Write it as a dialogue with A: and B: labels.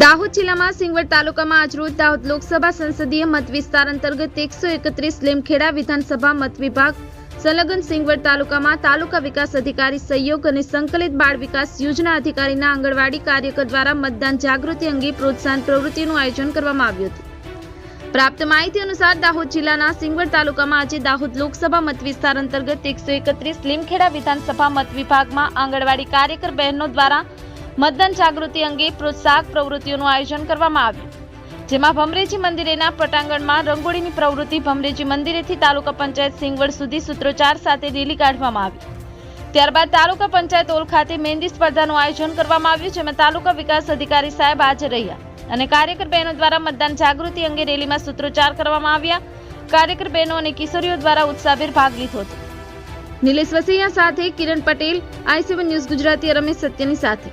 A: દાહોદ જિલ્લામાં સિંગવડ તાલુકામાં આજરોજ દાહોદ લોકસભા સંસદીય મત વિસ્તાર અંતર્ગત એકસો એકત્રીસ લીમખેડા વિધાનસભા મત વિભાગ, સંલગ્ન સિંગવડ તાલુકામાં તાલુકા વિકાસ અધિકારી સહયોગ અને સંકલિત બાળ વિકાસ યોજના અધિકારીના આંગણવાડી કાર્યકર દ્વારા મતદાન જાગૃતિ અંગે પ્રોત્સાહન પ્રવૃત્તિનું આયોજન કરવામાં આવ્યું હતું. પ્રાપ્ત માહિતી અનુસાર દાહોદ જિલ્લાના સિંગવડ તાલુકામાં આજે દાહોદ લોકસભા મત વિસ્તાર અંતર્ગત એકસો એકત્રીસ લીમખેડા વિધાનસભા મત વિભાગમાં આંગણવાડી કાર્યકર બહેનો દ્વારા મતદાન જાગૃતિ અંગે પ્રોત્સાહક પ્રવૃત્તિઓનું આયોજન કરવામાં આવ્યું. જેમાં ભમરેજી મંદિરેના પટાંગણમાં રંગોળીની પ્રવૃત્તિ ભમરેજી મંદિરેથી તાલુકા પંચાયત સિંગવડ સુધી સૂત્રોચ્ચાર સાથે રેલી કાઢવામાં આવી. ત્યારબાદ તાલુકા પંચાયત ઓલ ખાતે મહેંદી સ્પર્ધાનું આયોજન કરવામાં આવ્યું, જેમાં તાલુકા વિકાસ અધિકારી સાહેબ હાજર રહ્યા અને કાર્યકર બહેનો દ્વારા મતદાન જાગૃતિ અંગે રેલીમાં સૂત્રોચ્ચાર કરવામાં આવ્યા. કાર્યકર બહેનો અને કિશોરીઓ દ્વારા ઉત્સાહભેર ભાગ લીધો હતો. નિલેશ વસૈયા સાથે Kiran Patel I C one news Gujarati, Ramesh સત્યની સાથે.